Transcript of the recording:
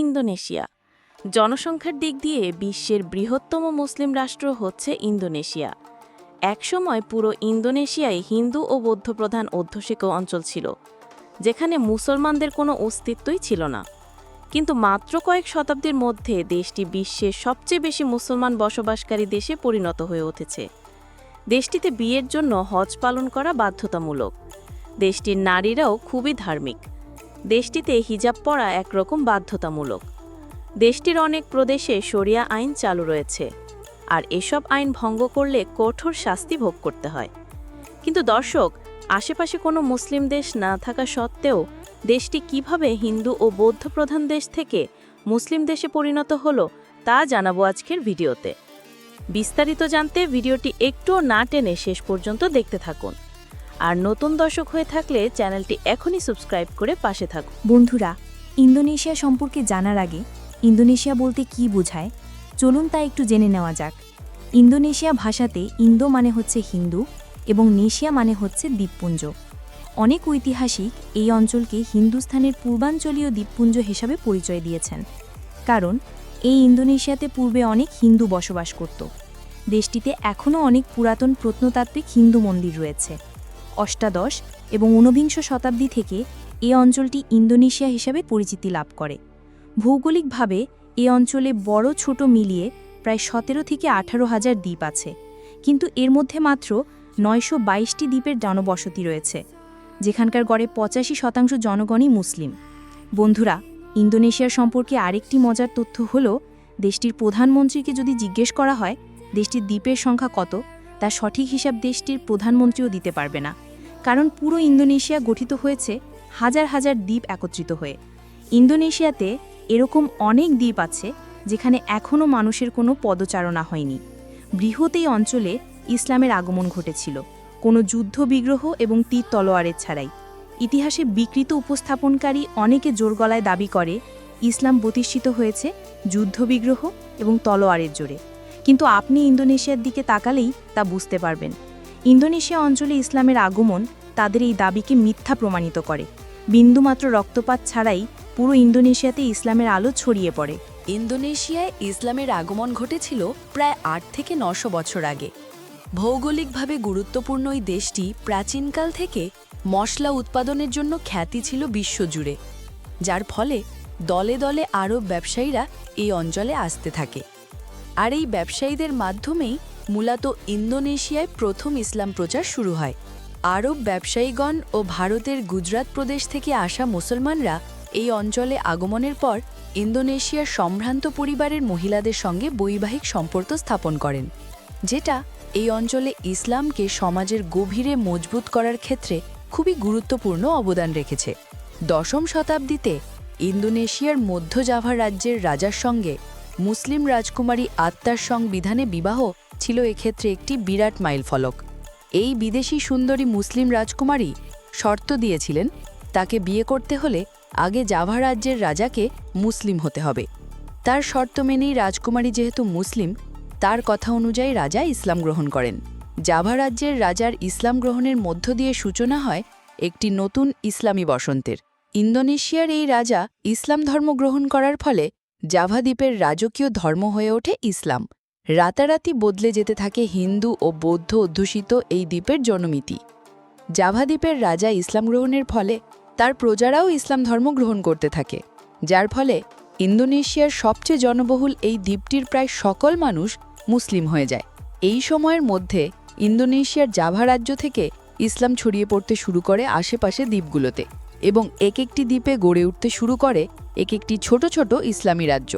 Indonesia. জনসংখ্যার দিক দিয়ে বিশ্বের বৃহত্তম মুসলিম রাষ্ট্র হচ্ছে ইন্দোনেশিয়া। একসময় পুরো ইন্দোনেশিয়ায় হিন্দু ও বৌদ্ধ প্রধান অধ্যুষিত অঞ্চল ছিল, যেখানে মুসলমানদের কোনো অস্তিত্বই ছিল না। কিন্তু মাত্র কয়েক শতাব্দীর মধ্যে দেশটি বিশ্বের সবচেয়ে বেশি মুসলমান বসবাসকারী দেশে পরিণত হয়ে উঠেছে। দেশটিতে বিয়ের জন্য হজ পালন করা বাধ্যতামূলক। দেশটির নারীরাও খুবই ধার্মিক। দেশটিতে হিজাব পরা একরকম বাধ্যতামূলক। দেশটির অনেক প্রদেশে শরিয়া আইন চালু রয়েছে, আর এসব আইন ভঙ্গ করলে কঠোর শাস্তি ভোগ করতে হয়। কিন্তু দর্শক, আশেপাশে কোনো মুসলিম দেশ না থাকা সত্ত্বেও দেশটি কীভাবে হিন্দু ও বৌদ্ধ প্রধান দেশ থেকে মুসলিম দেশে পরিণত হলো তা জানাব আজকের ভিডিওতে। বিস্তারিত জানতে ভিডিওটি একটুও না টেনে শেষ পর্যন্ত দেখতে থাকুন। আর নতুন দর্শক হয়ে থাকলে চ্যানেলটি এখনই সাবস্ক্রাইব করে পাশে থাকুন। বন্ধুরা, ইন্দোনেশিয়া সম্পর্কে জানার আগে ইন্দোনেশিয়া বলতে কি বোঝায়? চলুন তা একটু জেনে নেওয়া যাক। ইন্দোনেশিয়া ভাষাতে ইন্দো মানে হচ্ছে হিন্দু এবং নেশিয়া মানে হচ্ছে দ্বীপপুঞ্জ। অনেক ঐতিহাসিক এই অঞ্চলকে হিন্দুস্থানের পূর্বাঞ্চলীয় দ্বীপপুঞ্জ হিসাবে পরিচয় দিয়েছেন। কারণ, এই ইন্দোনেশিয়াতে পূর্বে অনেক হিন্দু বসবাস করত। দেশটিতে এখনও অনেক পুরাতন প্রত্নতাত্ত্বিক হিন্দু মন্দির রয়েছে। অষ্টাদশ এবং ঊনবিংশ শতাব্দী থেকে এ অঞ্চলটি ইন্দোনেশিয়া হিসাবে পরিচিতি লাভ করে। ভৌগোলিকভাবে এ অঞ্চলে বড় ছোট মিলিয়ে প্রায় সতেরো থেকে আঠারো হাজার দ্বীপ আছে, কিন্তু এর মধ্যে মাত্র নয়শো বাইশটি দ্বীপের জনবসতি রয়েছে, যেখানকার গড়ে পঁচাশি শতাংশ জনগণই মুসলিম। বন্ধুরা, ইন্দোনেশিয়ার সম্পর্কে আরেকটি মজার তথ্য হল, দেশটির প্রধানমন্ত্রীকে যদি জিজ্ঞেস করা হয়, দেশটির দ্বীপের সংখ্যা কত তা সঠিক হিসাব দেশটির প্রধানমন্ত্রীও দিতে পারবে না। কারণ পুরো ইন্দোনেশিয়া গঠিত হয়েছে হাজার হাজার দ্বীপ একত্রিত হয়ে। ইন্দোনেশিয়াতে এরকম অনেক দ্বীপ আছে যেখানে এখনও মানুষের কোনো পদচারণা হয়নি। বৃহৎ এই অঞ্চলে ইসলামের আগমন ঘটেছিল, কোনো যুদ্ধ বিগ্রহ এবং তীর তলোয়ারের ছাড়াই। ইতিহাসে বিকৃত উপস্থাপনকারী অনেকে জোর গলায় দাবি করে, ইসলাম প্রতিষ্ঠিত হয়েছে যুদ্ধ বিগ্রহ এবং তলোয়ারের জোরে। কিন্তু আপনি ইন্দোনেশিয়ার দিকে তাকালেই তা বুঝতে পারবেন। ইন্দোনেশিয়া অঞ্চলে ইসলামের আগমন তাদের এই দাবিকে মিথ্যা প্রমাণিত করে। বিন্দুমাত্র রক্তপাত ছাড়াই পুরো ইন্দোনেশিয়াতে ইসলামের আলো ছড়িয়ে পড়ে। ইন্দোনেশিয়ায় ইসলামের আগমন ঘটেছিল প্রায় আট থেকে নশো বছর আগে। ভৌগোলিকভাবে গুরুত্বপূর্ণ এই দেশটি প্রাচীনকাল থেকে মশলা উৎপাদনের জন্য খ্যাতি ছিল বিশ্বজুড়ে, যার ফলে দলে দলে আরব ব্যবসায়ীরা এই অঞ্চলে আসতে থাকে। আর এই ব্যবসায়ীদের মাধ্যমেই মূলত ইন্দোনেশিয়ায় প্রথম ইসলাম প্রচার শুরু হয়। আরব ব্যবসায়ীগণ ও ভারতের গুজরাট প্রদেশ থেকে আসা মুসলমানরা এই অঞ্চলে আগমনের পর ইন্দোনেশিয়ার সম্ভ্রান্ত পরিবারের মহিলাদের সঙ্গে বৈবাহিক সম্পর্ক স্থাপন করেন, যেটা এই অঞ্চলে ইসলামকে সমাজের গভীরে মজবুত করার ক্ষেত্রে খুবই গুরুত্বপূর্ণ অবদান রেখেছে। দশম শতাব্দীতে ইন্দোনেশিয়ার মধ্য জাভা রাজ্যের রাজার সঙ্গে মুসলিম রাজকুমারী আত্মার সংবিধানে বিবাহ ছিল এক্ষেত্রে একটি বিরাট মাইলফলক। এই বিদেশি সুন্দরী মুসলিম রাজকুমারী শর্ত দিয়েছিলেন তাকে বিয়ে করতে হলে আগে জাভা রাজ্যের রাজাকে মুসলিম হতে হবে। তার শর্ত মেনেই রাজকুমারী যেহেতু মুসলিম, তার কথা অনুযায়ী রাজা ইসলাম গ্রহণ করেন। জাভা রাজ্যের রাজার ইসলাম গ্রহণের মধ্য দিয়ে সূচনা হয় একটি নতুন ইসলামী বসন্তের। ইন্দোনেশিয়ার এই রাজা ইসলাম ধর্ম গ্রহণ করার ফলে জাভা দ্বীপের রাজকীয় ধর্ম হয়ে ওঠে ইসলাম। রাতারাতি বদলে যেতে থাকে হিন্দু ও বৌদ্ধ অধ্যুষিত এই দ্বীপের জনমিতি। জাভা দ্বীপের রাজা ইসলাম গ্রহণের ফলে তার প্রজারাও ইসলাম ধর্ম গ্রহণ করতে থাকে। যার ফলে ইন্দোনেশিয়ার সবচেয়ে জনবহুল এই দ্বীপটির প্রায় সকল মানুষ মুসলিম হয়ে যায়। এই সময়ের মধ্যে ইন্দোনেশিয়ার জাভা রাজ্য থেকে ইসলাম ছড়িয়ে পড়তে শুরু করে আশেপাশে দ্বীপগুলোতে এবং এক একটি দ্বীপে গড়ে উঠতে শুরু করে এক একটি ছোট ছোট ইসলামী রাজ্য।